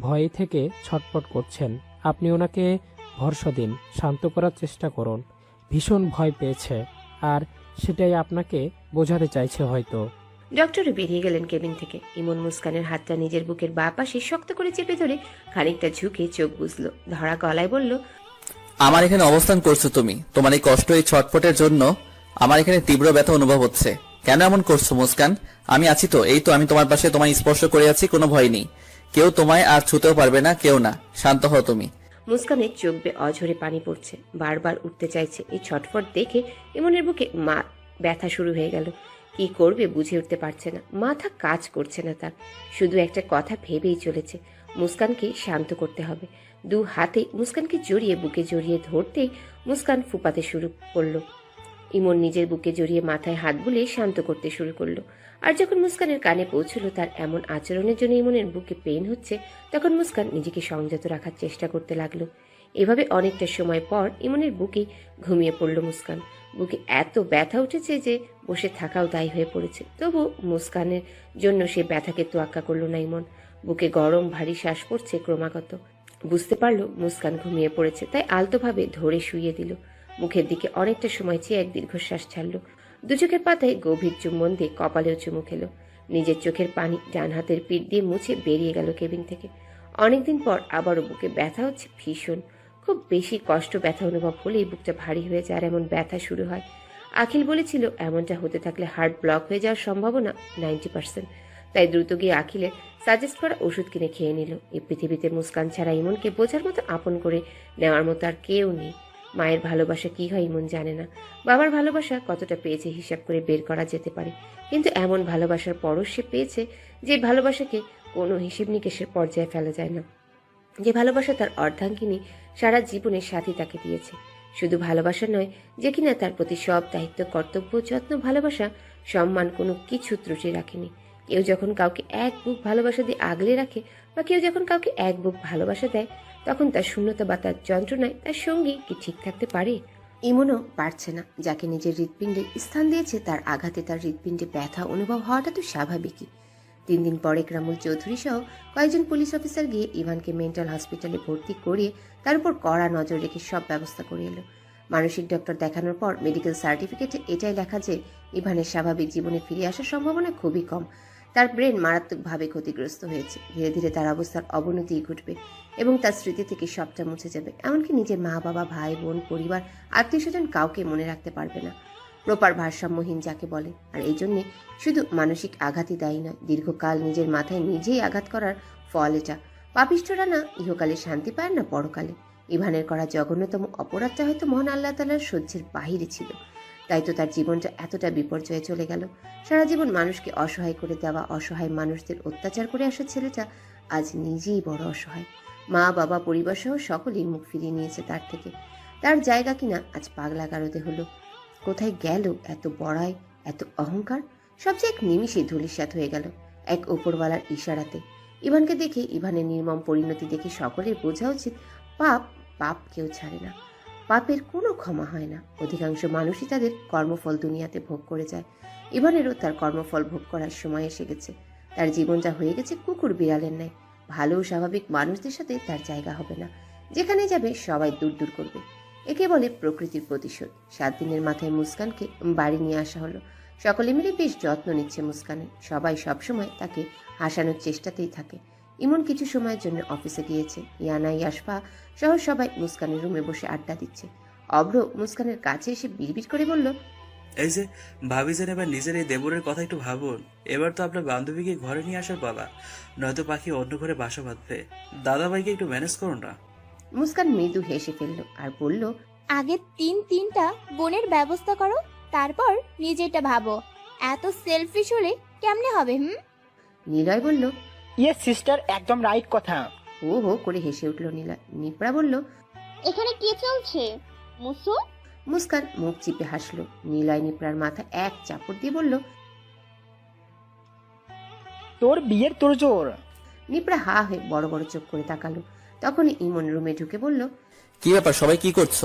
ভয়ে থেকে ছটপট করছেন। আপনি ওনাকে ভরসা দিন শান্ত করার চেষ্টা করুন। ভীষণ ভয় পেয়েছে আর সেটাই আপনাকে বোঝাতে চাইছে হয়তো। ডক্টর বেরিয়ে গেলেন কেবিন থেকে। ইমন মুস্কানের হাতটা নিজের বুকের বা পাশে শক্ত করে চেপে ধরে খানিকটা ঝুঁকে চোখ বুঝলো ধরা গলায় বলল আমার এখানে অবস্থান করছ তুমি। তোমার এই কষ্ট এই ছটফটের জন্য আমার এখানে তীব্র ব্যথা অনুভব হচ্ছে। কেন এমন করছ, মুস্কান? আমি আছি তো, এই তো, আমি তোমার পাশে তোমায় স্পর্শ করে আছি কোনো ভয় নেই। কেউ তোমায় আর ছুতেও পারবে না, কেউ না। শান্ত হও তুমি। মুস্কানের চোখ বেয়ে অঝরে পানি পড়ছে। বারবার উঠতে চাইছে এই ছটফট দেখে ইমনের বুকে মা ব্যথা শুরু হয়ে গেল। কি করবে বুঝে উঠতে পারছে না। মাথা কাজ করছে না তার। শুধু একটা কথা ভেবেই চলেছে। মুস্কানকে শান্ত করতে হবে। দু হাতে মুস্কানকে জড়িয়ে, বুকে জড়িয়ে ধরতেই মুস্কান ফুপাতে শুরু করল। ইমন নিজের বুকে জড়িয়ে মাথায় হাত বুলিয়ে শান্ত করতে শুরু করল। আর যখন মুস্কানের কানে পৌঁছলো তার এমন আচরণের জন্য ইমনের বুকে পেন হচ্ছে, তখন মুস্কান নিজেকে সংযত রাখার চেষ্টা করতে লাগল। এভাবে অনেকটা সময় পর ইমনের বুকে ঘুমিয়ে পড়ল মুস্কান। বুকে এত ব্যথা উঠেছে যে বসে থাকাও দায়ী হয়ে পড়েছে। তবু মুস্কানের জন্য সে ব্যথাকে তোয়াক্কা করল না ইমন। বুকে গরম ভারী শ্বাস পড়ছে ক্রমাগত। বুঝতে পারল মুস্কান ঘুমিয়ে পড়েছে, তাই আলতোভাবে ধরে শুইয়ে দিল। মুখের দিকে অনেকটা সময় চেয়ে এক দীর্ঘশ্বাস ছাড়লো। দু চোখের পাতায় গভীর চুম্বন দিয়ে কপালেও চুমু খেলো। নিজের চোখের পানি ডান হাতের পিঠ দিয়ে মুছে বেরিয়ে গেল কেবিন থেকে। অনেকদিন পর আবারও বুকে ব্যথা হচ্ছে ভীষণ। খুব বেশি কষ্ট ব্যথা অনুভব হলেই বুকটা ভারী হয়ে যায় আর এমন ব্যথা শুরু হয়। আখিল বলেছিল, এমনটা হতে থাকলে হার্ট ব্লক হয়ে যাওয়ার সম্ভাবনা নাইনটি পার্সেন্ট। তাই দ্রুত গিয়ে আখিলের সাজেস্ট করা ওষুধ কিনে খেয়ে নিল। এই পৃথিবীতে মুস্কান ছাড়া ইমনকে বোঝার মতো আপন করে নেওয়ার মতো আর কেউ নেই। মায়ের ভালোবাসা কি হয় ইমন জানে না। বাবার ভালোবাসা কতটা পেয়েছে হিসাব করে বের করা যেতে পারে। কিন্তু এমন ভালোবাসার পরও সে পেয়েছে যে ভালোবাসাকে কোনো হিসেব নিকেশের পর্যায়ে ফেলা যায় না। যে ভালোবাসা তার অর্ধাঙ্গিনী সারা জীবনের সাথী তাকে দিয়েছে। শুধু ভালোবাসা নয়, যে কিনা তার প্রতি সব দায়িত্ব, কর্তব্য, যত্ন, ভালোবাসা সম্মান কোনো কিছু ত্রুটি রাখেনি। কেউ যখন কাউকে এক বুক ভালোবাসা দিয়ে আগলে রাখে বা কেউ যখন কাউকে এক বুক ভালোবাসা দেয়, তখন তার শূন্যতা বা তার যন্ত্রণায় তার সঙ্গী কি ঠিক থাকতে পারে? ইমনও পারছে না। যাকে নিজের হৃৎপিণ্ডে স্থান দিয়েছে, তার আঘাতে তার হৃৎপিণ্ডে ব্যথা অনুভব হওয়াটা তো স্বাভাবিকই। তিন দিন পরে রামুল চৌধুরী সহ কয়েকজন পুলিশ অফিসার গিয়ে ইভানকে মেন্টাল হসপিটালে ভর্তি করিয়ে তার উপর কড়া নজর রেখে সব ব্যবস্থা করে এলো। মানসিক ডক্টর দেখানোর পর মেডিকেল সার্টিফিকেটে এটাই লেখা যে, ইভানের স্বাভাবিক জীবনে ফিরে আসার সম্ভাবনা খুবই কম। তার ব্রেন মারাত্মকভাবে ক্ষতিগ্রস্ত হয়েছে। ধীরে ধীরে তার অবস্থার অবনতি ঘটবে এবং তার স্মৃতি থেকে সবটা মুছে যাবে। এমনকি নিজের মা বাবা ভাই বোন পরিবার আত্মীয় স্বজন কাউকে মনে রাখতে পারবে না। প্রপার ভারসাম্যহীন যাকে বলে। আর এই জন্যে শুধু মানসিক আঘাতই দায়ী নয়। দীর্ঘকাল নিজের মাথায় নিজেই আঘাত করার ফল এটা। পাপিষ্ঠরা না ইহকালে শান্তি পায় না পরকালে। ইভানের করা জঘন্যতম অপরাধটা হয়তো মহান আল্লাহ তালার সহ্যের বাহিরে ছিল। তাই তো তার জীবনটা এতটা বিপর্যয়ে চলে গেল। সারা জীবন মানুষকে অসহায় করে দেওয়া, অসহায় মানুষদের অত্যাচার করে আসা ছেলেটা আজ নিজেই বড় অসহায়। মা, বাবা, পরিবার সহ সকলেই মুখ ফিরিয়ে নিয়েছে তার থেকে। তার জায়গা কিনা আজ পাগলা গারদে হলো। কোথায় গেল এত বড়াই, এত অহংকার? সব যে এক নিমিষে ধূলিসাৎ হয়ে গেল এক ওপরওয়ালার ইশারাতে। ইভানকে দেখে ইভানের নির্মম পরিণতি দেখে সকলের বোঝা উচিত, পাপ পাপ কেউ ছাড়ে না। পাপের কোনো ক্ষমা হয় না। অধিকাংশ মানুষই তাদের কর্মফল দুনিয়াতে ভোগ করে যায়। ইভানেরও তার কর্মফল ভোগ করার সময় এসে গেছে। তার জীবনটা হয়ে গেছে কুকুর বিড়ালের ন্যায়। ভালো স্বাভাবিক মানুষদের সাথে তার জায়গা হবে না। যেখানে যাবে সবাই দূর দূর করবে। একে বলে প্রকৃতির প্রতিশোধ। সাত দিনের মাথায় মুস্কানকে বাড়ি নিয়ে আসা হলো। সকলে মিলে বেশ যত্ন নিচ্ছে মুস্কানের। সবাই সবসময় তাকে হাসানোর চেষ্টাতেই থাকে। ইমন কিছু সময়ের জন্য অফিসে গিয়েছে। ইয়ানা ইয়াসফা সহ সবাই মুস্কানের রুমে বসে আড্ডা দিচ্ছে। অভ্র মুস্কানের কাছে এসে বিড়বিড় করে বলল এই যে ভাবিছেন এবার নিজের এই দেবরের কথা একটু ভাবুন। এবার তো আপনার বান্ধবীকে ঘরে নিয়ে আসার পালা। নয়তো পাখি অন্য ঘরে বাসা বাঁধবে। দাদা ভাইকে একটু ম্যানেজ করুন না। মুস্কান মৃদু হেসে ফেলল আর বলল আগে তিন তিনটা বোনের ব্যবস্থা করো তারপর নিজেরটা ভাবো। এত সেলফিশ হলে কেমনে হবে হুম? নিলয় বলল ইয়ে সিস্টার একদম রাইট কথা। হো হো করে হেসে উঠল নীলা। নিপড়া বলল এখানে কি চলছে? মুসু? মুস্কান মুখ চিপে হাসলো। নিলয় নিপড়ার মাথা এক চাপড় দিয়ে বলল তোর বিয়ের তোর জোর। নিপড়া হা হয়ে বড় বড় চোখ করে তাকালো। তখনই ইমন রুমে ঢুকে বলল কি ব্যাপার সবাই কি করছ?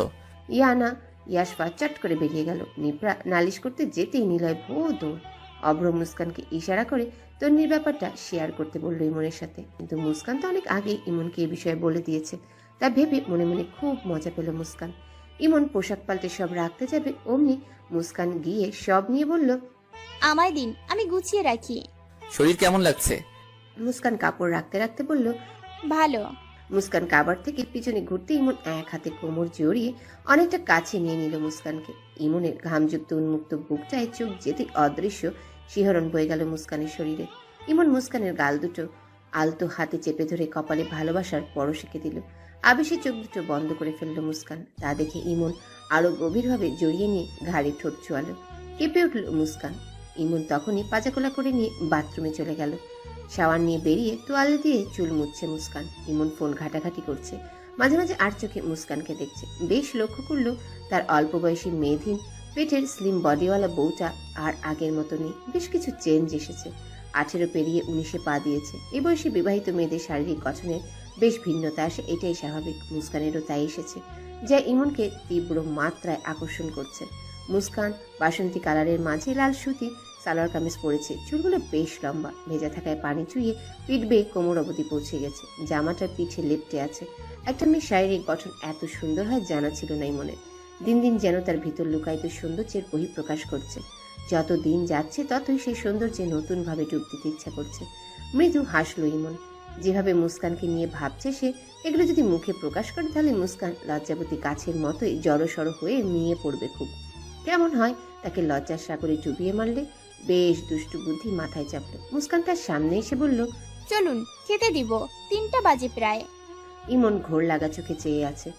ইয়ানা ইয়াসফা চট করে বেরিয়ে গেল। নিপড়া নালিশ করতে যেতেই নিলয় ভো দৌড় অভ্র মুস্কানকে ইশারা করে তন্নির ব্যাপারটা শেয়ার করতে বলল ইমনের সাথে। কিন্তু মুস্কান তো অনেক আগেই ইমনকে এ বিষয়ে বলে দিয়েছে। তা ভেবে মনে মনে খুব মজা পেল মুস্কান। ইমন পোশাক পাল্টে সব রাখতে যাবে অমনি মুস্কান গিয়ে সব নিয়ে বলল আমায় দিন আমি গুছিয়ে রাখি। শরীর কেমন লাগছে? মুস্কান কাপড় রাখতে রাখতে বলল ভালো। মুস্কান কাবার থেকে পিছনে ঘুরতে ইমন এক হাতে কোমর জড়িয়ে অনেকটা কাছে নিয়ে নিল মুস্কানকে। ইমনের ঘামযুক্ত উন্মুক্ত বুকটায় চোখ যেতে অদৃশ্য শিহরণ বয়ে গেল মুস্কানের শরীরে। ইমন মুস্কানের গাল দুটো আলতো হাতে চেপে ধরে কপালে ভালোবাসার পরশেকে দিল। আবেশে চোখ দুটো বন্ধ করে ফেলল মুস্কান। তা দেখে ইমন আরও গভীরভাবে জড়িয়ে নিয়ে ঘাড়ে ঠোঁট ছোয়ালো। কেঁপে উঠল মুস্কান। ইমন তখনই পাজাকোলা করে নিয়ে বাথরুমে চলে গেল। শাওয়ার নিয়ে বেরিয়ে তোয়ালে দিয়ে চুল মুছছে মুস্কান। ইমন ফোন ঘাটাঘাটি করছে। মাঝে মাঝে আর চোখে মুস্কানকে দেখছে। বেশ লক্ষ্য করল তার অল্প বয়সী মেয়েধীন পেটের স্লিম বডিওয়ালা বউটা আর আগের মতো নেই বেশ কিছু চেঞ্জ এসেছে। আঠেরো পেরিয়ে উনিশে পা দিয়েছে। এ বয়সে বিবাহিত মেয়েদের শারীরিক গঠনের বেশ ভিন্নতা আসে, এটাই স্বাভাবিক। মুস্কানেরও তাই এসেছে, যা ইমনকে তীব্র মাত্রায় আকর্ষণ করছে। মুস্কান বাসন্তী কালারের মাঝে লাল সুতি, সালোয়ার কামিজ পরেছে। চুলগুলো বেশ লম্বা, ভেজা থাকায় পানি চুইয়ে পিঠ বেয়ে কোমর অবধি পৌঁছে গেছে। জামাটার পিঠে লেপটে আছে। একটা মেয়ের শারীরিক গঠন এত সুন্দর হয় জানা ছিল না মনে দিন দিন যেন তার ভিতর লুকায়িত সৌন্দর্যের বহিঃপ্রকাশ করছে। যত দিন যাচ্ছে ততই সেই সৌন্দর্যে নতুনভাবে ডুব দিতে ইচ্ছা করছে। মৃদু হাসলো ইমন। যেভাবে মুস্কানকে নিয়ে ভাবছে সে এগুলো যদি মুখে প্রকাশ করে তাহলে মুস্কান লজ্জাবতী গাছের মতোই জড়সড় হয়ে নিয়ে পড়বে খুব। কেমন হয় তাকে লজ্জার সাগরে ডুবিয়ে মারলে? বেশ দুষ্টু বুদ্ধি মাথায় চাপলো। মুস্কান তার সামনে এসে বলল চলুন খেতে দিব। তিনটা বাজে প্রায়। ইমন ঘোর লাগা চোখে চেয়ে আছে।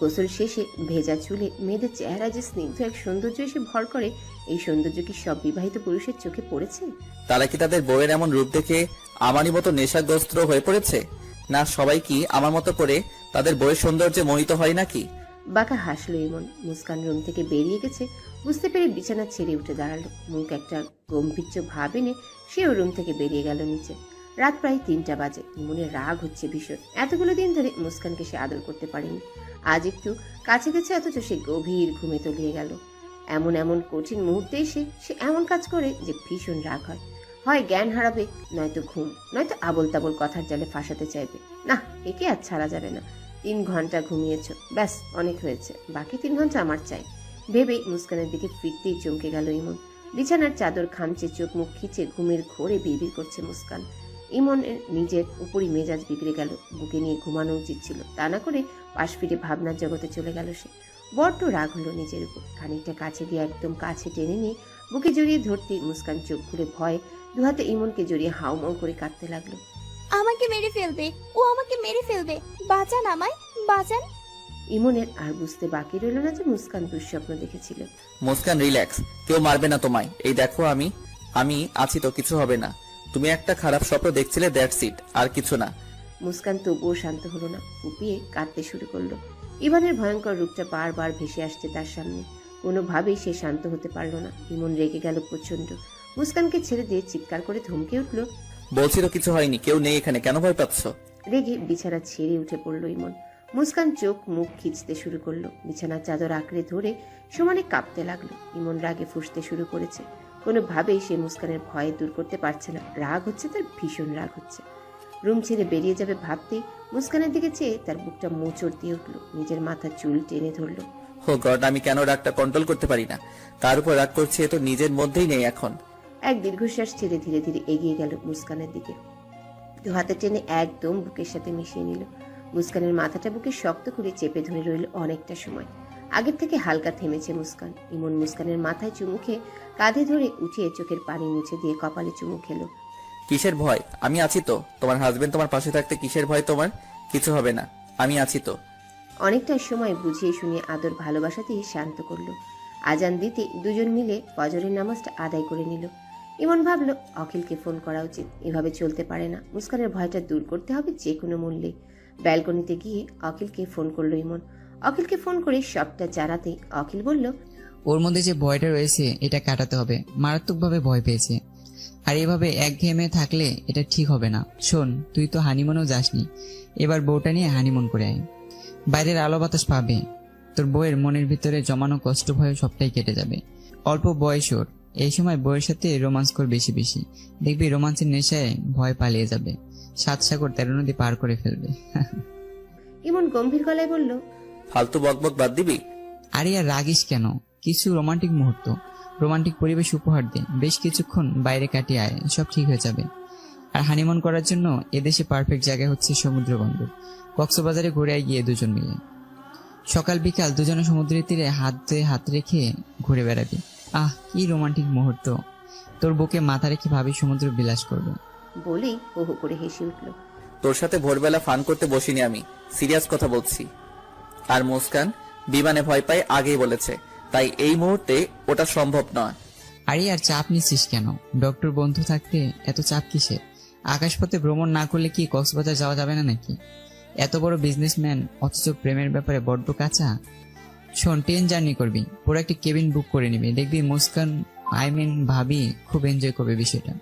গোসল শেষে ভেজা চুলে মেয়েদের চেহারা যে স্নিগ্ধ এক সৌন্দর্য এসে ভর করে এই সৌন্দর্য কি সব বিবাহিত পুরুষের চোখে পড়েছে? তারা কি তাদের বউয়ের এমন রূপ দেখে আমারই মতো নেশাগ্রস্ত হয়ে পড়েছে? না সবাই কি আমার মতো করে তাদের বউয়ের সৌন্দর্যে মোহিত হয় নাকি? বাঁকা হাসলো ইমন। মুস্কান রুম থেকে বেরিয়ে গেছে। বুঝতে পেরে বিছানা ছেড়ে উঠে দাঁড়াল। মুখ একটা গম্ভীর্য ভাব এনে সেও রুম থেকে বেরিয়ে গেল নিচে। রাত প্রায় তিনটা বাজে। ইমনের রাগ হচ্ছে ভীষণ। এতগুলো দিন ধরে মুস্কানকে সে আদর করতে পারেনি। আজ একটু কাছে গেছে অথচ সে গভীর ঘুমে তলিয়ে গেল। এমন এমন কঠিন মুহূর্তে এসে সে এমন কাজ করে যে ভীষণ রাগ হয়। হয় জ্ঞান হারাবে, নয়তো ঘুম, নয়তো আবল তাবল কথার জালে ফাঁসাতে চাইবে। না, একে আর ছাড়া যাবে না। তিন ঘণ্টা ঘুমিয়েছ, ব্যাস, অনেক হয়েছে। বাকি তিন ঘণ্টা আমার চাই। ভেবেই মুস্কানের দিকে ফিরতেই চমকে গেল ইমন। বিছানার চাদর খামচে, চোখ মুখ খিচে, ঘুমের ঘোরে বিড়বিড় করছে মুস্কান। ইমনের নিজের উপরই মেজাজ বিগড়ে গেল। বুকে নিয়ে ঘুমানো উচিত ছিল। তা না করে পাশ ফিরে ভাবনার জগতে চলে গেল সে। বড্ড রাগ হলো নিজের উপর। খানিকটা কাছে গিয়ে একদম কাছে টেনে নিয়ে বুকে জড়িয়ে ধরতে মুস্কান চোখ খুলে ভয়ে দুহাতে ইমনকে জড়িয়ে হাউমাউ করে কাঁদতে লাগল। আমাকে মেরে ফেলবে। ও আমাকে মেরে ফেলবে। বাঁচান আমায়। বাঁচান। ইমনের আর বুঝতে বাকি রইল না যে মুস্কান দুঃস্বপ্ন দেখেছিল। মুস্কান রিল্যাক্স। কেউ মারবে না তোমায়। এই দেখো আমি। আমি আছি তো কিছু হবে না। তুমি একটা খারাপ স্বপ্ন দেখছিলে দ্যাটস ইট আর কিছু না। মুস্কান তবুও শান্ত হলো না কুপিয়ে কাঁদতে শুরু করল। ইভানের ভয়ঙ্কর রূপটা বারবার ভেসে আসছে তার সামনে। কোনোভাবেই সে শান্ত হতে পারল না ইমন রেগে গেল প্রচণ্ড মুস্কানকে ছেড়ে দিয়ে চিৎকার করে ধমকে উঠল বলছি তো কিছু হয়নি কেউ নেই এখানে কেন ভয় পাচ্ছ? রেগে বিছানা ছেড়ে উঠে পড়ল ইমন। মুস্কান চোখ মুখ খিঁচতে শুরু করল বিছানার চাদর আঁকড়ে ধরে সমানে কাঁপতে লাগল। ইমন রাগে ফুসতে শুরু করেছে। কোনোভাবেই সে মুস্কানের ভয় দূর করতে পারছে না। রাগ হচ্ছে তার ভীষণ রাগ হচ্ছে। রুম ছেড়ে বেরিয়ে যাবে ভাবতেই মুস্কানের দিকে চেয়ে তার বুকটা মোচড় দিয়ে উঠল। নিজের মাথা চুল টেনে ধরলো। হো গড আমি কেন রাগটা কন্ট্রোল করতে পারি না? কার উপর রাগ করছি এ তো নিজের মধ্যেই নেই এখন। এক দীর্ঘশ্বাস ছেড়ে ধীরে ধীরে এগিয়ে গেল মুস্কানের দিকে। দু হাতে টেনে একদম বুকের সাথে মিশিয়ে নিল। মুস্কানের মাথাটা বুকে শক্ত করে চেপে ধরে রইল অনেকটা সময়। আগের থেকে হালকা থেমেছে মুস্কান। ইমন মুস্কানের মাথায় চুমু খেয়ে কাঁধে ধরে উঠিয়ে চোখের পানি মুছে দিয়ে কপালে চুমু খেলো। কিসের ভয়? আমি আছি তো। তোমার হাজবেন্ড তোমার পাশে থাকতে কিসের ভয় তোমার? কিছু হবে না। আমি আছি তো। অনেকটা সময় বুঝিয়ে শুনিয়ে আদর ভালোবাসা দিয়ে শান্ত করল। আজান দিতে দুজন মিলে ফজরের নামাজটা আদায় করে নিল। ইমন ভাবলো অখিলকে ফোন করা উচিত। এভাবে চলতে পারে না। মুস্কানের ভয়টা দূর করতে হবে যে কোনো মূল্যে। ব্যালকনিতে গিয়ে অখিলকে ফোন করল ইমন। অখিলকে ফোন করে সবটা জানাতেই অখিল বলল ওর মধ্যে যে ভয়টা রয়েছে এটা কাটাতে হবে। মারাত্মকভাবে ভয় পেয়েছে। আর এভাবে একঘেয়েমে থাকলে এটা ঠিক হবে না। শোন তুই তো হানিমুনেও যাসনি। এবার বউটা নিয়ে হানিমুন করে আয়। বাইরের আলো বাতাস পাবে। তোর বউয়ের মনের ভিতরে জমানো কষ্ট ভয় সবটাই কেটে যাবে। অল্প বয়স ওর। এই সময় বইয়ের সাথে রোমান্স কর বেশি বেশি। দেখবি রোমান্সের নেশায় ভয় পালিয়ে যাবে। সাত সাগর তেরো নদী পার করে ফেলবে। ইমন গম্ভীর গলায় বলল ফালতু বকবক বাদ দিবি? আরে আর রাগিস কেন? কিছু রোমান্টিক মুহূর্ত। রোমান্টিক পরিবেশ উপহার দে। বেশ কিছুক্ষণ বাইরে কাটিয়ে আয় সব ঠিক হয়ে যাবে। আর হানিমুন করার জন্য এদেশে পারফেক্ট জায়গা হচ্ছে সমুদ্র বন্দর কক্সবাজারে ঘুরে গিয়ে দুজন মিলে। সকাল বিকাল দুজনে সমুদ্রের তীরে হাত ধুয়ে হাত রেখে ঘুরে বেড়াবি। আহ কি রোমান্টিক মুহূর্ত। তোর বুকে মাথা রেখে ভাবি সমুদ্র বিলাস করবে। বলেই হো হো করে হেসে উঠল। তোর সাথে ভোরবেলা ফান করতে বসিনি আমি। সিরিয়াস কথা বলছি। আর মুস্কান বিমানে ভয় পায় আগেই বলেছে। তাই এই মুহূর্তে ওটা সম্ভব নয়। আরে, আর চাপ নিচ্ছিস কেন? ডক্টর বন্ধু থাকতে এত চাপ কিসে আকাশপথে ভ্রমণ না করলে কি কক্সবাজার যাওয়া যাবে না নাকি? এত বড় বিজনেসম্যান অথচ প্রেমের ব্যাপারে বড্ড কাঁচা। শোন ট্রেন জার্নি করবি। পুরো একটা কেবিন বুক করে নিবি। দেখবি মুস্কান আই মিন ভাবি খুব এনজয় করবে বিষয়টা।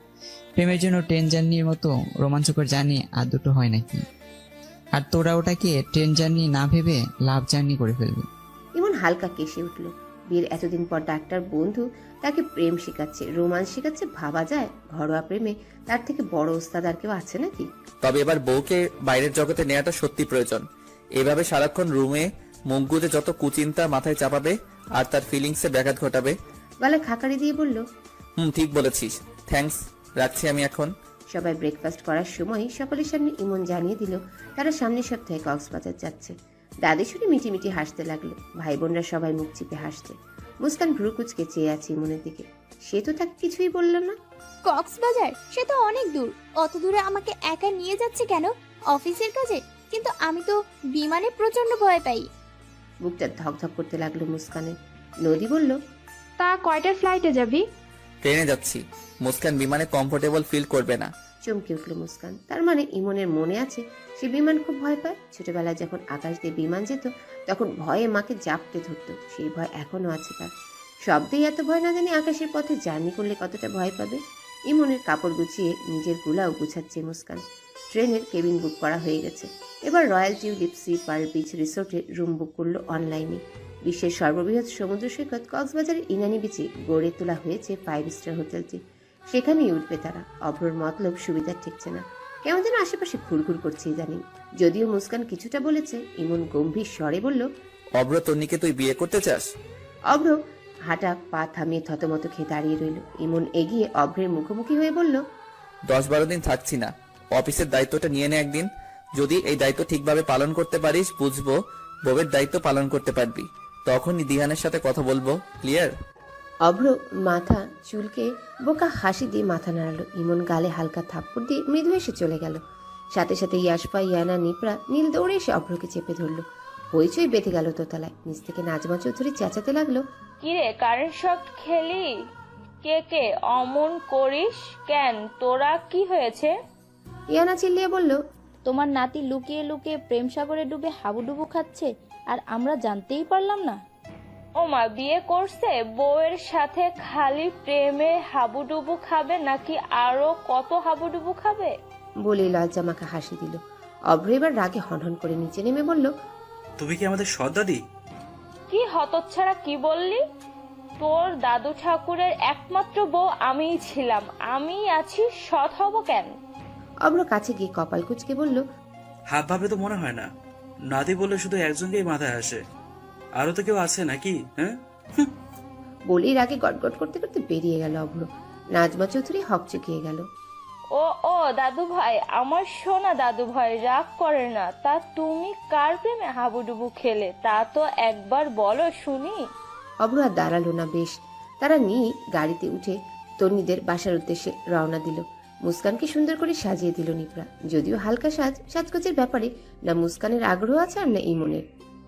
প্রেমের জন্য ট্রেন জার্নির মতো রোমাঞ্চকর জার্নি আর দুটো হয় নাকি? আর তোরা ওটাকে ট্রেন জার্নি না ভেবে লাভ জার্নি করে ফেলবি। ইমন হালকা কেসে উঠল। বিয়ের এতদিন পর ডাক্তার বন্ধু তাকে প্রেম শেখাচ্ছে রোমান্স শেখাচ্ছে ভাবা যায় ঘরোয়া প্রেমে তার থেকে বড় ওস্তাদ আর কেউ আছে নাকি? তবে এবার বউকে বাইরের জগতে নেওয়াটা সত্যি প্রয়োজন। এভাবে সারাক্ষণ রুমে মুখ যত কুচিন্তা মাথায় চাপাবে আর তার ফিলিংসে ব্যাঘাত ঘটাবে। গলায় খাকারি দিয়ে বলল হুম ঠিক বলেছিস। থ্যাঙ্কস রাখছি আমি এখন। সবাই ব্রেকফাস্ট করার সময় সকলের সামনে ইমন জানিয়ে দিল তারা সামনের সপ্তাহে কক্সবাজার যাচ্ছে। দাদি শুনে মিটি মিটি হাসতে লাগল। ভাই বোনরা সবাই মুখ চিপে হাসছে। মুস্কান ভ্রু কুচকে চেয়ে আছে ইমনের দিকে। সে তো তাকে কিছুই বলল না। কক্সবাজার? সে তো অনেক দূর। অত দূরে আমাকে একা নিয়ে যাচ্ছে কেন? অফিসের কাজে? কিন্তু আমি তো বিমানে প্রচণ্ড ভয় পাই। বুকটা ধকধক করতে লাগল মুস্কানের নদী বলল তা কয়টার ফ্লাইটে যাবি? ট্রেনে যাচ্ছি। মুস্কান বিমানে কমফোর্টেবল ফিল করবে না। চমকে উঠল মুস্কান। তার মানে ইমনের মনে আছে, সে বিমান খুব ভয় পায়। ছোটবেলায় যখন আকাশ দিয়ে বিমান যেত, তখন ভয়ে মাকে জাপটে ধরতো। সেই ভয় এখনও আছে তার। শব্দেই এত ভয় না জানি আকাশের পথে জার্নি করলে কতটা ভয় পাবে। ইমনের কাপড় গুছিয়ে নিজের গুলাও গুছাচ্ছে মুস্কান। ট্রেনের কেবিন বুক করা হয়ে গেছে। এবার Royal Tulip Sea Pearl Beach রিসোর্টে রুম বুক করল অনলাইনে। বিশ্বের সর্ববৃহৎ সমুদ্র সৈকত কক্সবাজারের ইনানি বিচে গড়ে তোলা হয়েছে ফাইভ স্টার হোটেলটি সেখানেই উঠবে তারা। অভ্রর মতলব সুবিধা ঠিকছে না। কেমন যেন আশেপাশে ঘুরঘুর করছে ইদানিং। যদিও মুস্কান কিছুটা বলেছে ইমন গম্ভীর স্বরে বলল অব্র তন্নিকে তুই বিয়ে করতে চাস? অভ্র হাঁটা পা থামিয়ে থতমত খেয়ে দাঁড়িয়ে রইল। ইমন এগিয়ে অভ্রের মুখোমুখি হয়ে বলল দশ বারো দিন থাকছি না। অফিসের দায়িত্বটা নিয়ে নে একদিন। যদি এই দায়িত্ব ঠিকভাবে পালন করতে পারিস বুঝব বউয়ের দায়িত্ব পালন করতে পারবি। তখনই দিহানের সাথে কথা বলব। ক্লিয়ার অভ্র মাথা চুলকে বোকা হাসি দিয়ে মাথা নাড়ালো। ইমন গালে হালকা থাপ্পড় দিয়ে মৃদু এসে চলে গেল। সাথে সাথে ইয়াসপা ইয়ানা নিপরা নীল দৌড়ে এসে অভ্রকে চেপে ধরলো। হইচই বেঁধে গেল দোতলায়। নিচ থেকে নাজমা চৌধুরী চেঁচাতে লাগল কিরে কারেন্ট শট খেলি? কে কে? অমন করিস কেন? তোরা কি হয়েছে? ইয়ানা চিল্লিয়ে বলল তোমার নাতি লুকিয়ে লুকিয়ে প্রেম সাগরে ডুবে হাবুডুবু খাচ্ছে আর আমরা জানতেই পারলাম না। ও মা বিয়ে করছে বউয়ের সাথে খালি প্রেমে হাবুডুবু খাবে নাকি আরও কত হাবুডুবু খাবে? বলে লজ্জা মাখা হাসি দিল। অভ্র এবার রাগে হনহন করে নিচে নেমে বলল তুমি কি আমাদের সদাদি কি হতচ্ছাড়া কি বললি? তোর দাদু ঠাকুরের একমাত্র বউ আমিই ছিলাম। আমি আছি সৎ হব কেন? অভ্র কাছে গিয়ে কপাল কুচকে বলল হাব ভাবে তো মনে হয় না। নাদি বললে শুধু একজনকেই মাথায় আসে। আরও তো কেউ আছে নাকি? হ্যাঁ? বলেই রাগে গটগট করতে করতে বেরিয়ে গেল অভ্র। নাজমা চৌধুরী হক চুকিয়ে গেল। ও ও দাদু ভাই আমার সোনা দাদু ভাই রাগ করে না। তা তুমি কার প্রেমে হাবুডুবু খেলে? তা তো একবার বলো শুনি। অভ্র আর দাঁড়াল না বেশ। তারা নিয়ে গাড়িতে উঠে তন্নিদের বাসার উদ্দেশ্যে রওনা দিল। মুস্কানকে সুন্দর করে সাজিয়ে দিল নিপরা। যদিও হালকা সাজ সাজগোজের ব্যাপারে না মুস্কানের আগ্রহ আছে আর না ইমনের।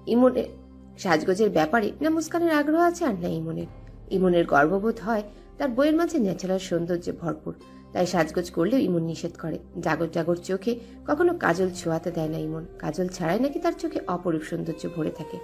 ইমনের সাজগোজের ব্যাপারে না মুস্কানের আগ্রহ আছে আর না ইমনের। ইমনের গর্ববোধ হয় তার বইয়ের মাঝে ন্যাচারাল সৌন্দর্যে ভরপুর। তাই সাজগোজ করলেও ইমন নিষেধ করে। জাগর জাগর চোখে কখনো কাজল ছোঁয়াতে দেয় না ইমন। কাজল ছাড়াই নাকি তার চোখে অপরূপ সৌন্দর্য ভরে থাকে।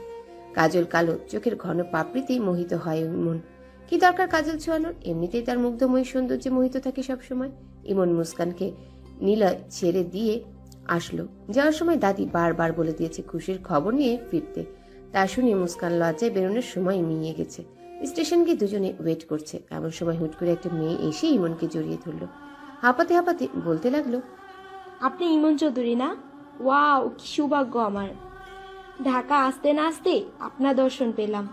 কাজল কালো চোখের ঘন পাপড়িতেই মোহিত হয় ইমন। কি দরকার কাজল ছোঁয়ানোর? এমনিতেই তার মুগ্ধময়ী সৌন্দর্যে মোহিত থাকে সবসময়। ইমন মুস্কানকে নীলয় ছেড়ে দিয়ে আসলো। যাওয়ার সময় দাদি বারবার বলে দিয়েছে খুশির খবর নিয়ে ফিরতে। তা শুনে মুস্কান লজ্জায় বেরোনোর সময় মিয়ে গেছে। স্টেশন গিয়ে দুজনে ওয়েট করছে। এমন সময় হুট করে একটা মেয়ে এসে ইমনকে জড়িয়ে ধরলো। হাঁপাতে হাঁপাতে বলতে লাগল আপনি ইমন চৌধুরী না? ওয়াও কি সৌভাগ্য আমার। ঢাকা আসতে না আসতে আপনার দর্শন পেলাম।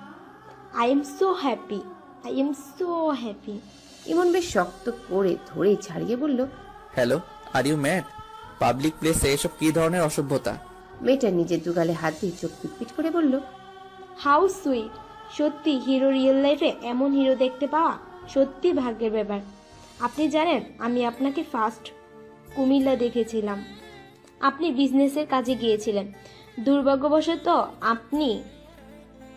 I am so happy I am so happy Emon বেশ শক্ত করে ধরে ছাড়িয়ে বলল hello are you mad public প্লেসে এসব কি ধরনের অসভ্যতা? মেয়েটা নিজের দুগালে হাত দিয়ে চোখ পিটপিট করে বলল হাউ সুইট! সত্যি হিরো রিয়েল লাইফে এমন হিরো দেখতে পাওয়া সত্যি ভাগ্যের ব্যাপার। আপনি জানেন আমি আপনাকে ফার্স্ট কুমিল্লা দেখেছিলাম। আপনি বিজনেসের কাজে গিয়েছিলেন। দুর্ভাগ্যবশত আপনি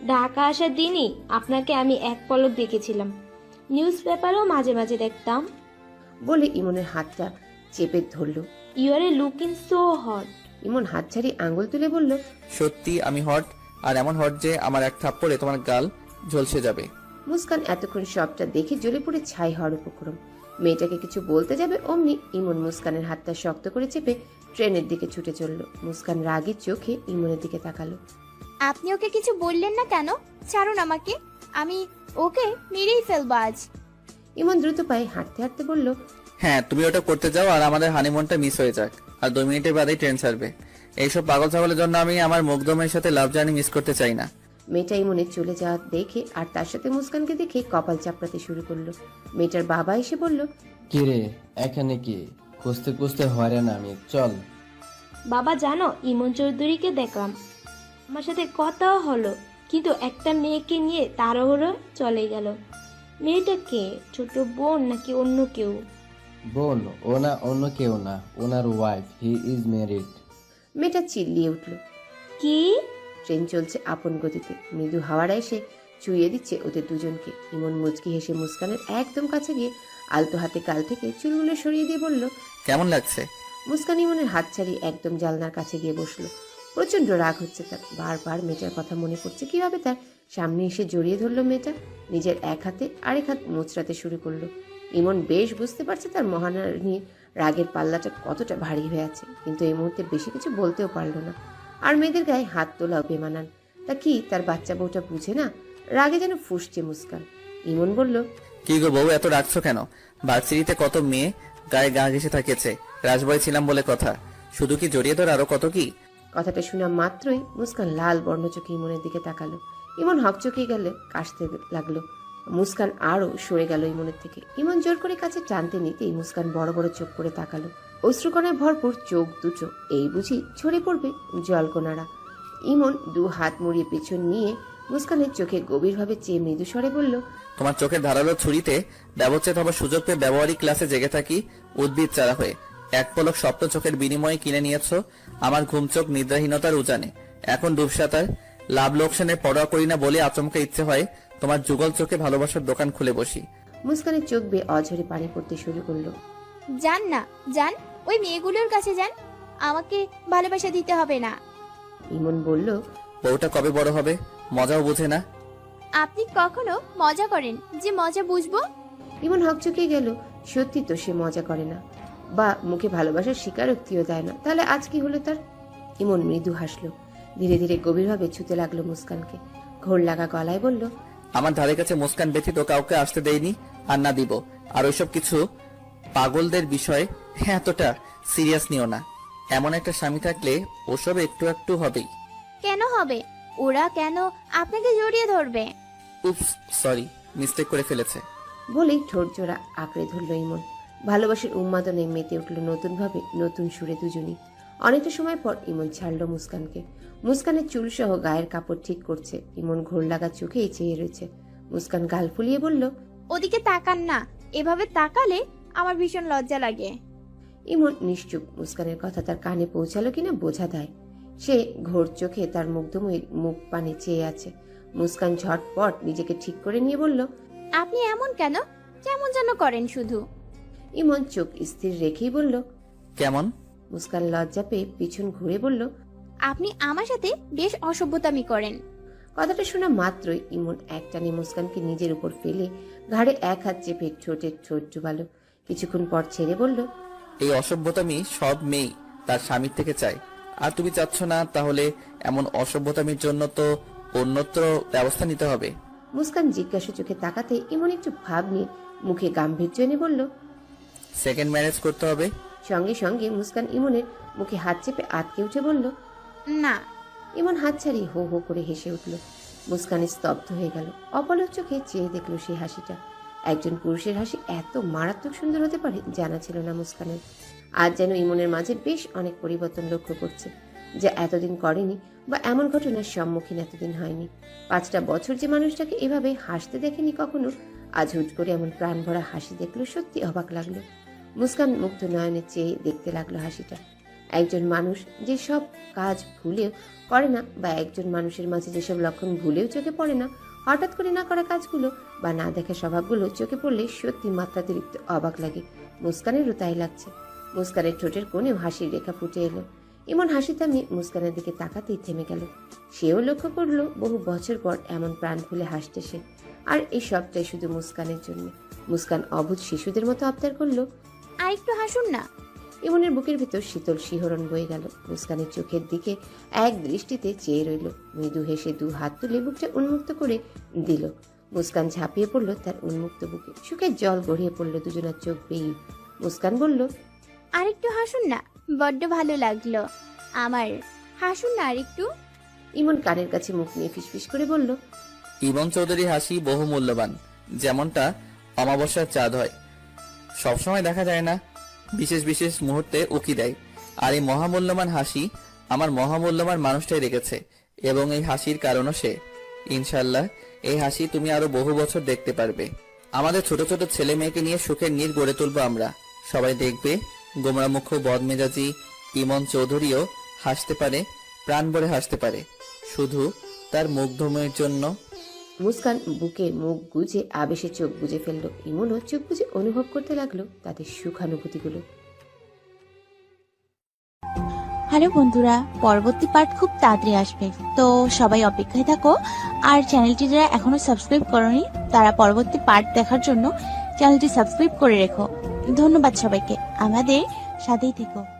ঢাকা আসার দিনই আপনাকে আমি এক পলক দেখেছিলাম। নিউজ পেপারও মাঝে মাঝে দেখতাম। বলে ইমনের হাতটা চেপে ধরলো। You are a looking so hot Emon হাত ছাড়িয়ে আঙুল তুলে বলল সত্যি আমি হট আর এমন হট যে আমার এক থাপ্পড়ে তোমার গাল ঝলসে যাবে। মুস্কান এতক্ষণ সবটা দেখে জ্বলে পড়ে ছাই হওয়ার উপক্রম। মেয়েটাকে কিছু বলতে যাবে অমনি ইমন মুস্কানের হাতটা শক্ত করে চেপে ট্রেনের দিকে ছুটে চলল। মুস্কান রাগী চোখে ইমনের দিকে তাকালো। আপনি ওকে কিছু বললেন না কেন? ছাড়ুন আমাকে। আমি ওকে মেরেই ফেলব আজ। ইমন দ্রুত পায়ে হাঁটতে হাঁটতে বলল হ্যাঁ তুমি ওটা করতে যাও আর আমাদের হানিমুনটা মিস হয়ে যাক। আর দুই মিনিটের বাদেই ট্রেন ছাড়বে। এইসব পাগল ছাগলের জন্য আমি আমার মুগ্ধমের সাথে লাভ জার্নি মিস করতে চাই না। মেয়েটা ইমনের চলে যাওয়া দেখে আর তার সাথে মুস্কানকে দেখে কপাল চাপড়াতে শুরু করল। মেয়েটার বাবা এসে বলল কিরে এখানে কি? খুঁজতে খুঁজতে হয়রান আমি চল। বাবা জানো ইমন চৌধুরীকে দেখলাম। আমার সাথে কথাও হলো কিন্তু একটা মেয়েকে নিয়ে তাড়াহুড়ো চলে গেল। মেয়েটা কে? ছোট বোন নাকি অন্য কেউ? বোন ও না অন্য কেউ না ওনার ওয়াইফ হি ইজ ম্যারিড মেয়েটা চিল্লিয়ে উঠল। কি? ট্রেন চলছে আপন গতিতে। মৃদু হাওয়ারা এসে চুইয়ে দিচ্ছে ওদের দুজনকে। ইমন মুচকি হেসে মুস্কানের একদম কাছে গিয়ে আলতো হাতে কাল থেকে চুলগুলো সরিয়ে দিয়ে বলল কেমন লাগছে? মুস্কান ইমনের হাত ছাড়িয়ে একদম জালনার কাছে গিয়ে বসল। প্রচণ্ড রাগ হচ্ছে তার। বারবার মেয়েটার কথা মনে পড়ছে কীভাবে তার? সামনে এসে জড়িয়ে ধরলো মেয়েটা। নিজের এক হাতে আরেক হাত মোচড়াতে শুরু করল। ইমন বেশ বুঝতে পারছে তার মহানারীর রাগের পাল্লাটা কতটা ভারী হয়ে আছে কিন্তু এই মুহূর্তে বেশি কিছু বলতেও পারল না। আর মেয়েদের গায়ে হাত তোলাও বেমানান। তা কি তার বাচ্চা বউটা বুঝে না? রাগে যেন ফুসছে মুস্কান। ইমন বলল কি গো বউ এত রাখছো কেন? ভার্সিটিতে কত মেয়ে গায়ে গা ঘেসে থাকেছে রাজবয় ছিলাম বলে কথা। শুধু কি জড়িয়ে ধর আরও কত কি? কথাটা শোনা মাত্রই মুস্কান লাল বর্ণ চোখে ইমনের দিকে তাকালো। ইমন হকচকিয়ে গেলে কাশতে লাগল। মুস্কান আরও সরে গেল ইমনের থেকে ইমন জোর করে কাছে টানতে নিতেই মুস্কান বড় বড় চোখ করে তাকালো। অশ্রুকণায় ভরপুর চোখ দুটো। এই বুঝি ঝরে পড়বে জলকোনারা। ইমন দু হাত মুড়িয়ে পেছন নিয়ে মুস্কানের চোখে গভীরভাবে চেয়ে মৃদু স্বরে বলল, তোমার চোখের ধারালো ছুরিতে ব্যবচ্ছেদ হবার সুযোগ পেয়ে ব্যবহারিক ক্লাসে জেগে থাকি, উদ্ভিদ চারা হয়ে। এক পলক স্বপ্ন চোখের বিনিময়ে কিনে নিয়েছো, আমার ঘুম চোখ নিদ্রাহীনতার উজানে। এখন ডুবসাতার লাভ লোকসানে পরোয়া করি না বলে আচমকা ইচ্ছে হয় তোমার যুগল চোখে ভালোবাসার দোকান খুলে বসি। মুস্কানের চোখ বেয়ে অঝরে পানি পড়তে শুরু করল। যান না যান ওই মেয়েগুলোর কাছে যান। আমাকে ভালোবাসা দিতে হবে না। ইমন বলল বউটা কবে বড় হবে? মজাও বোঝে না। আপনি কখনো মজা করেন যে মজা বুঝব? ইমন হকচকিয়ে গেল সত্যি তো সে মজা করে না। বা মুখে ভালোবাসার স্বীকারোক্তিও দেয় না। তাহলে আজ কি হলো তার? ইমন মৃদু হাসলো। ধীরে ধীরে গভীরভাবে ছুতে লাগল মুস্কানকে। ঘোর লাগা গলায় বলল আমার ধারে কাছে মুস্কান ব্যতীত কাউকে আসতে দেয়নি আর না দিব। আর ওইসব কিছু পাগলদের বিষয় এতটা সিরিয়াস নিও না। এমন একটা স্বামী থাকলে ওসব একটু একটু হবেই। কেন হবে? ওরা কেন আপনাকে জড়িয়ে ধরবে? উপস সরি মিস্টেক করে ফেলেছে। বলেই ঠোঁট জোড়া আঁকড়ে ধরল ইমন। ভালোবাসার উন্মাদনে মেতে উঠল নতুনভাবে নতুন সুরে দুজনই। অনেকটা সময় পর ইমন ছাড়লো মুস্কানকে। মুস্কানের চুল সহ গায়ের কাপড় ঠিক করছে। ইমন ঘোর লাগা চোখেই চেয়ে রয়েছে। মুস্কান গাল ফুলিয়ে বলল ওদিকে তাকান না। এভাবে তাকালে আমার ভীষণ লজ্জা লাগে। ইমন নিশ্চুপ। মুস্কানের কথা তার কানে পৌঁছালো কিনা বোঝা দেয় সে ঘোর চোখে তার মুগ্ধময়ীর মুখ পানে চেয়ে আছে। মুস্কান ঝটপট নিজেকে ঠিক করে নিয়ে বলল আপনি এমন কেন? কেমন যেন করেন শুধু। ইমন চোখ স্থির রেখেই বলল কেমন? মুস্কান লজ্জা পেয়ে পিছন ঘুরে বলল আপনি আমার সাথে বেশ অসভ্যতামি করেন। কথাটা শোনা মাত্রই ইমন একটানে মুস্কানকে নিজের উপর ফেলে ঘাড়ে এক হাত চেপে ঠোঁটে ঠোঁট ডুবালো। কিছুক্ষণ পর ছেড়ে বলল এই অসভ্যতামি সব মেয়ে তার স্বামীর থেকে চায়। আর তুমি চাচ্ছ না তাহলে এমন অসভ্যতামির জন্য তো অন্যত্র ব্যবস্থা নিতে হবে। মুস্কান জিজ্ঞাসা চোখে তাকাতে ইমন একটু ভাব নিয়ে মুখে গাম্ভীর্য এনে বলল সেকেন্ড ম্যারেজ করতে হবে। সঙ্গে সঙ্গে মুস্কান ইমনের মুখে হাত চেপে আটকে উঠে বলল না। ইমন হাত ছাড়িয়ে হো হো করে হেসে উঠল। মুস্কানে স্তব্ধ হয়ে গেল। অপলক চোখে চেয়ে দেখল সেই হাসিটা। একজন পুরুষের হাসি এত মারাত্মক সুন্দর হতে পারে জানা ছিল না মুস্কানের। আজ যেন ইমনের মাঝে বেশ অনেক পরিবর্তন লক্ষ্য করছে যা এতদিন করেনি বা এমন ঘটনার সম্মুখীন এতদিন হয়নি। পাঁচটা বছর যে মানুষটাকে এভাবে হাসতে দেখেনি কখনো আজ হুট করে এমন প্রাণ ভরা হাসি দেখল সত্যি অবাক লাগল। মুস্কান মুগ্ধ নয়নে চেয়ে দেখতে লাগল হাসিটা। একজন মানুষ যে সব কাজ ভুলেও করে না বা একজন মানুষের মাঝে যেসব লক্ষণ ভুলেও চোখে পড়ে না, হঠাৎ করে না করা কাজগুলো বা না দেখা স্বভাবগুলো চোখে পড়লে সত্যি মাত্রাতিরিক্ত অবাক লাগে। মুস্কানেরও তাই লাগছে। মুস্কানের ঠোঁটের কোণেও হাসির রেখা ফুটে এলো। এমন হাসি থামিয়ে মুস্কানের দিকে তাকাতেই থেমে গেল। সেও লক্ষ্য করল, বহু বছর পর এমন প্রাণ খুলে হাসতে সে। আর এই সবটাই শুধু মুস্কানের জন্য। মুস্কান অবুধ শিশুদের মতো আবদার করল আর একটু হাসুন না। ইমনের বুকের ভিতর শীতল শিহরণ বয়ে গেল। মুস্কানের চোখের দিকে এক দৃষ্টিতে চেয়ে রইল। মৃদু হেসে দু হাত তুলে বুকটা উন্মুক্ত করে দিল। মুস্কান ঝাঁপিয়ে পড়ল তার উন্মুক্ত বুকে। সুখের জল গড়িয়ে পড়ল দুজনার চোখ বেয়ে। মুস্কান বলল আর একটু হাসুন না বড্ড ভালো লাগল। আমার হাসুন না আর একটু ইমন কানের কাছে মুখ নিয়ে ফিসফিস করে বলল ইমন চৌধুরী হাসি বহু মূল্যবান যেমনটা অমাবস্যার চাঁদ হয়। সবসময় দেখা যায় না। বিশেষ বিশেষ মুহূর্তে উকি দেয়। আর এই মহামূল্যবান হাসি আমার মহামূল্যবান মানুষটাই রেখেছে, এবং এই হাসির কারণও সে। ইনশাল্লাহ এই হাসি তুমি আরও বহু বছর দেখতে পারবে। আমাদের ছোট ছোট ছেলে মেয়েকে নিয়ে সুখের নীর গড়ে তুলবো আমরা। সবাই দেখবে গোমরামুখ বদমেজাজি ইমন চৌধুরীও হাসতে পারে, প্রাণ ভরে হাসতে পারে। শুধু তার মুগ্ধময়ের জন্য মুস্কান বুকে মুখ গুজে, আবেশে চোখ বুজে ফেলল। ইমনও চোখ বুজে অনুভব করতে লাগল তাদের সুখানুভূতিগুলো। হ্যালো বন্ধুরা, পরবর্তী পার্ট খুব তাড়াতাড়ি আসবে। তো সবাই অপেক্ষায় থাকো, আর চ্যানেলটি যারা এখনও সাবস্ক্রাইব করনি, তারা পরবর্তী পার্ট দেখার জন্য চ্যানেলটি সাবস্ক্রাইব করে রেখো। ধন্যবাদ সবাইকে। আমাদের সাথেই থেকো।